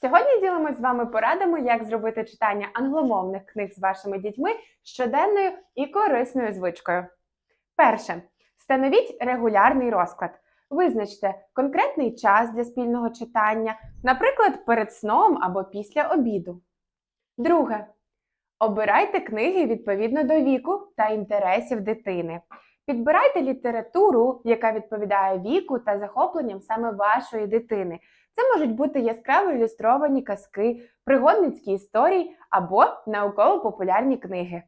Сьогодні ділимось з вами порадами, як зробити читання англомовних книг з вашими дітьми щоденною і корисною звичкою. Перше. Встановіть регулярний розклад. Визначте конкретний час для спільного читання, наприклад, перед сном або після обіду. Друге. Обирайте книги відповідно до віку та інтересів дитини. Підбирайте літературу, яка відповідає віку та захопленням саме вашої дитини. Це можуть бути яскраво ілюстровані казки, пригодницькі історії або науково-популярні книги.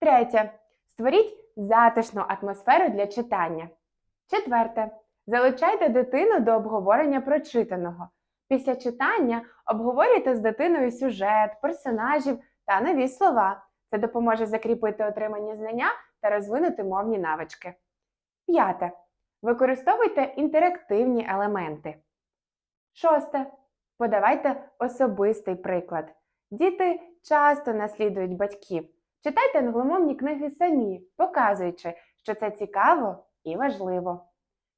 Третє. Створіть затишну атмосферу для читання. Четверте. Залучайте дитину до обговорення прочитаного. Після читання обговорюйте з дитиною сюжет, персонажів та нові слова. Це допоможе закріпити отримані знання та розвинути мовні навички. П'яте. Використовуйте інтерактивні елементи. Шосте. Подавайте особистий приклад. Діти часто наслідують батьків. Читайте англомовні книги самі, показуючи, що це цікаво і важливо.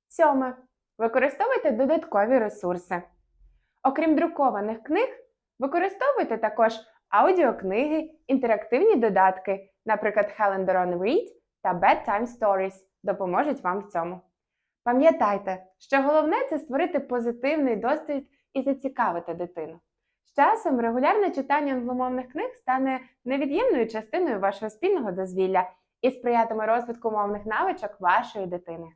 Сьоме. Використовуйте додаткові ресурси. Окрім друкованих книг, використовуйте також аудіокниги, інтерактивні додатки, наприклад, Calendar on Read та Bedtime Stories допоможуть вам в цьому. Пам'ятайте, що головне це створити позитивний досвід і зацікавити дитину. З часом регулярне читання англомовних книг стане невід'ємною частиною вашого спільного дозвілля і сприятиме розвитку мовних навичок вашої дитини.